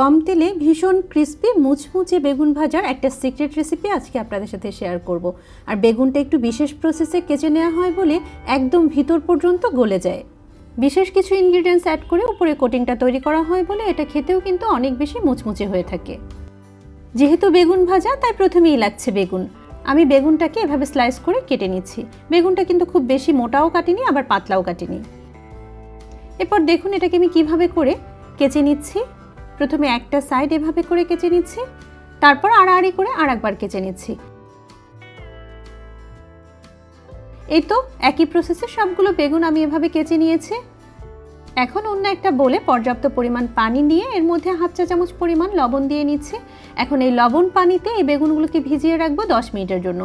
কম তেলে ভীষণ ক্রিস্পি মুচমুচে বেগুন ভাজার একটা সিক্রেট রেসিপি আজকে আপনাদের সাথে শেয়ার করব। আর বেগুনটা একটু বিশেষ প্রসেসে কেচে নেওয়া হয় বলে একদম ভিতর পর্যন্ত গলে যায়। বিশেষ কিছু ইনগ্রিডিয়েন্টস অ্যাড করে উপরে কোটিংটা তৈরি করা হয় বলে এটা খেতেও কিন্তু অনেক বেশি মুচমুচে হয়ে থাকে। যেহেতু বেগুন ভাজা, তাই প্রথমেই লাগছে বেগুন। আমি বেগুনটাকে এভাবে স্লাইস করে কেটে নিচ্ছি। বেগুনটা কিন্তু খুব বেশি মোটাও কাটিনি, আবার পাতলাও কাটিনি। এরপর দেখুন এটাকে আমি কীভাবে করে কেচে নিচ্ছি। প্রথমে একটা সাইড এভাবে করে কেচে নিচ্ছি, তারপর আড়াআড়ি করে আর একবার কেচে নিচ্ছি। এই তো একই প্রসেসে সবগুলো বেগুন আমি এভাবে কেচে নিয়েছি। এখন অন্য একটা বলে পর্যাপ্ত পরিমাণ পানি নিয়ে এর মধ্যে হাফ চা চামচ পরিমাণ লবণ দিয়ে নিচ্ছি। এখন এই লবণ পানিতে এই বেগুনগুলোকে ভিজিয়ে রাখব দশ মিনিটের জন্য।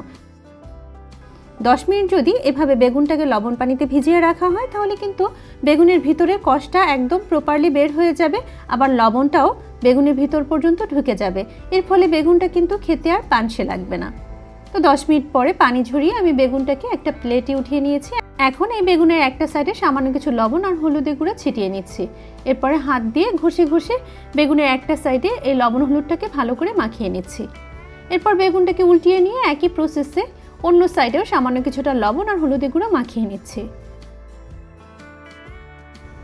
দশ মিনিট যদি এভাবে বেগুনটাকে লবণ পানিতে ভিজিয়ে রাখা হয়, তাহলে কিন্তু বেগুনের ভিতরে কষটা একদম প্রপারলি বের হয়ে যাবে, আবার লবণটাও বেগুনের ভিতর পর্যন্ত ঢুকে যাবে। এর ফলে বেগুনটা কিন্তু খেতে আর পানসে লাগবে না। তো দশ মিনিট পরে পানি ঝরিয়ে আমি বেগুনটাকে একটা প্লেটে উঠিয়ে নিয়েছি। এখন এই বেগুনের একটা সাইডে সামান্য কিছু লবণ আর হলুদের গুঁড়ো ছিটিয়ে নিচ্ছি। এরপরে হাত দিয়ে ঘষে ঘষে বেগুনের একটা সাইডে এই লবণ হলুদটাকে ভালো করে মাখিয়ে নিচ্ছি। এরপর বেগুনটাকে উল্টিয়ে নিয়ে একই প্রসেসে অন্য সাইডেও সামান্য কিছুটা লবণ আর হলুদের গুঁড়ো মাখিয়ে নিচ্ছি।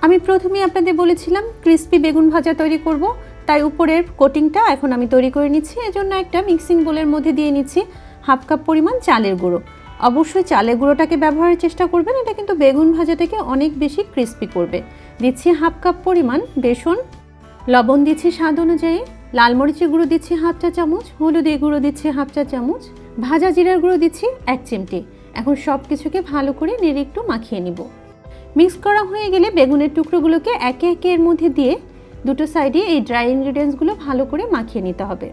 আমি প্রথমেই আপনাদের বলেছিলাম, ক্রিস্পি বেগুন ভাজা তৈরি করব, তাই উপরের কোটিংটা এখন আমি তৈরি করে নিচ্ছি। এজন্য একটা মিক্সিং বোলের মধ্যে দিয়ে নিচ্ছি হাফ কাপ পরিমাণ চালের গুঁড়ো। অবশ্যই চালের গুঁড়োটাকে ব্যবহারের চেষ্টা করবেন, এটা কিন্তু বেগুন ভাজাটাকে অনেক বেশি ক্রিস্পি করবে। দিচ্ছি হাফ কাপ পরিমাণ বেসন, লবণ দিচ্ছি স্বাদ অনুযায়ী, লাল মরিচের গুঁড়ো দিচ্ছি হাফ চা চামচ, হলুদের গুঁড়ো দিচ্ছি হাফ চা চামচ ভাজা জিরার গুঁড়ো দিচ্ছি এক চিমটি। এখন সব কিছুকে ভালো করে নেড়ে একটু মাখিয়ে নিব। মিক্স করা হয়ে গেলে বেগুনের টুকরোগুলোকে একে একে এর মধ্যে দিয়ে দুটো সাইডে এই ড্রাই ইনগ্রিডিয়েন্টসগুলো ভালো করে মাখিয়ে নিতে হবে।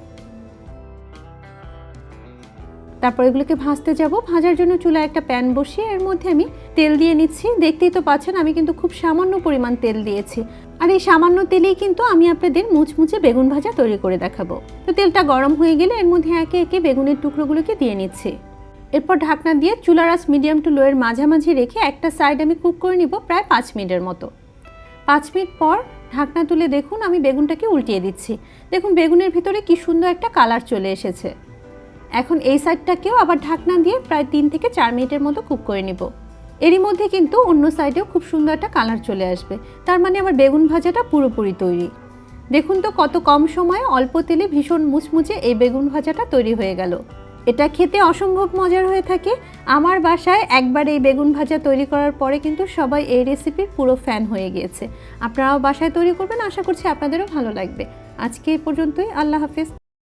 তারপর এগুলোকে ভাজতে যাব। ভাজার জন্য চুলায় একটা প্যান বসিয়ে এর মধ্যে আমি তেল দিয়ে নিচ্ছি। দেখতেই তো পাচ্ছেন আমি কিন্তু খুব সামান্য পরিমাণ তেল দিয়েছি। আর এই সামান্য তেলেই কিন্তু আমি আপনাদের মুচমুচে বেগুন ভাজা তৈরি করে দেখাবো। তো তেলটা গরম হয়ে গেলে এর মধ্যে একে একে বেগুনের টুকরোগুলোকে দিয়ে নিচ্ছি। এরপর ঢাকনা দিয়ে চুলার আঁচ মিডিয়াম টু লোয়ের মাঝামাঝি রেখে একটা সাইড আমি কুক করে নিব প্রায় পাঁচ মিনিটের মতো। পাঁচ মিনিট পর ঢাকনা তুলে দেখুন আমি বেগুনটাকে উল্টিয়ে দিচ্ছি। দেখুন বেগুনের ভিতরে কি সুন্দর একটা কালার চলে এসেছে। এখন এই সাইডটাকেও আবার ঢাকনা দিয়ে প্রায় তিন থেকে চার মিনিটের মতো কুক করে নিব। এরই মধ্যে কিন্তু অন্য সাইডেও খুব সুন্দর একটা কালার চলে আসবে। তার মানে আমার বেগুন ভাজাটা পুরোপুরি তৈরি। দেখুন তো কত কম সময়ে অল্প তেলে ভীষণ মুচমুচে এই বেগুন ভাজাটা তৈরি হয়ে গেল। এটা খেতে অসম্ভব মজার হয়ে থাকে। আমার বাসায় একবার এই বেগুন ভাজা তৈরি করার পরে কিন্তু সবাই এই রেসিপির পুরো ফ্যান হয়ে গিয়েছে। আপনারাও বাসায় তৈরি করবেন, আশা করছি আপনাদেরও ভালো লাগবে। আজকে এই পর্যন্তই। আল্লাহ হাফিজ।